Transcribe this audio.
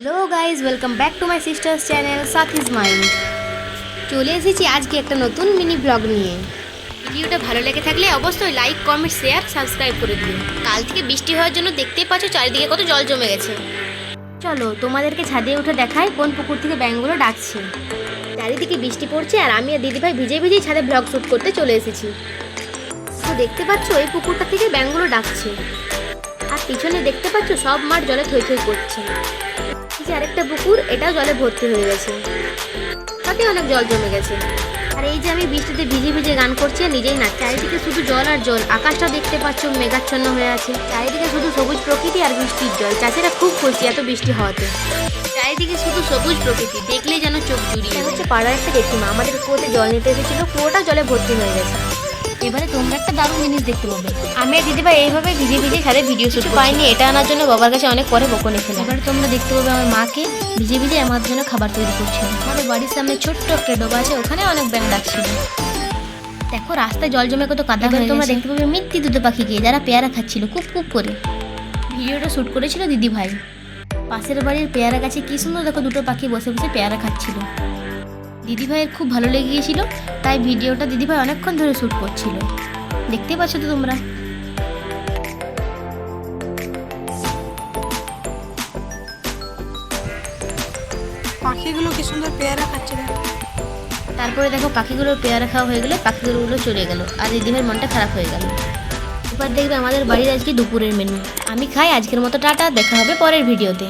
Hello guys welcome back to my sister's channel Sathi's mind চলে এসেছি আজকে একটা নতুন মিনি ব্লগ নিয়ে। ভিডিওটা ভালো লেগে থাকলে অবশ্যই লাইক কমেন্ট শেয়ার সাবস্ক্রাইব করে দিও। কাল থেকে বৃষ্টি হওয়ার জন্য দেখতেই পাচ্ছ চারিদিকে কত জল জমে গেছে। চলো, তোমাদেরকে ছাদে উঠে দেখাই কোন পুকুর থেকে ব্যাঙগুলো ডাকছে। চারিদিকে বৃষ্টি পড়ছে আর আমি আর দিদিভাই ভিজে ভিজেই ছাদে ব্লগ শ্যুট করতে চলে এসেছি। তো দেখতে পাচ্ছ এই পুকুরটা থেকে ব্যাঙগুলো ডাকছে। আর পিছনে দেখতে পাচ্ছ সব মাঠ জলে থই থই করছে। যে আরেকটা পুকুর, এটাও জলে ভর্তি হয়ে গেছে। তাতে অনেক জল জমে গেছে। আর এই যে আমি বৃষ্টিতে ভিজে ভিজে গান করছি আর নিজেই নাচ চারিদিকে শুধু জল আর জল। আকাশটা দেখতে পাচ্ছ মেঘাচ্ছন্ন হয়ে আছে। চারিদিকে শুধু সবুজ প্রকৃতি আর বৃষ্টির জল। চাষিরা খুব খুশি এত বৃষ্টি হওয়াতে। চারিদিকে শুধু সবুজ প্রকৃতি। দেখলেই যেন চোখ জুড়িয়ে হচ্ছে পাড়ার একটা জেঠিমা। আমাদের কুয়োতে জল নিতে এসেছিল। কুয়োটা জলে ভর্তি হয়ে গেছে। এবারে তোমরা একটা দারুণ জিনিস দেখতে পাবে। আমি আর দিদিভাই এইভাবে ভিজে ভিজে সাথে ভিডিও শুট পাইনি এটা আনার জন্য বাবার কাছে অনেক পরে বকো খেলাম। এবারে তোমরা দেখতে পাবে আমার মাকে ভিজে ভিজে আমার জন্য খাবার তৈরি করছে। আমাদের বাড়ির সামনে ছোট্ট একটা ডোবা আছে ওখানে অনেক ব্যাঙ ডাকছিল। দেখো রাস্তায় জল জমে কত কাদা হয়ে তোমরা দেখতে পাবে মিথ্যি দুটো পাখিকে যারা পেয়ারা খাচ্ছিল কুপ কুপ করে। ভিডিওটা শুট করেছিল দিদি ভাই পাশের বাড়ির পেয়ারা গাছে কি সুন্দর দেখো দুটো পাখি বসে বসে পেয়ারা খাচ্ছিল। দিদিভাইয়ের খুব ভালো লেগে গিয়েছিল তাই ভিডিওটা দিদিভাই অনেকক্ষণ ধরে শ্যুট করছিল। দেখতে পাচ্ছ তো তোমরা? পাখিগুলো কি সুন্দর পেয়ারা খাচ্ছে তারপরে দেখো পাখিগুলোর পেয়ারা খাওয়া হয়ে গেলে পাখিগুলো চলে গেল আর দিদিভাইয়ের মনটা খারাপ হয়ে গেল। এবার দেখবে আমাদের বাড়ির আজকে দুপুরের মেনু আমি খাই আজকের মতো টাটা দেখা হবে পরের ভিডিওতে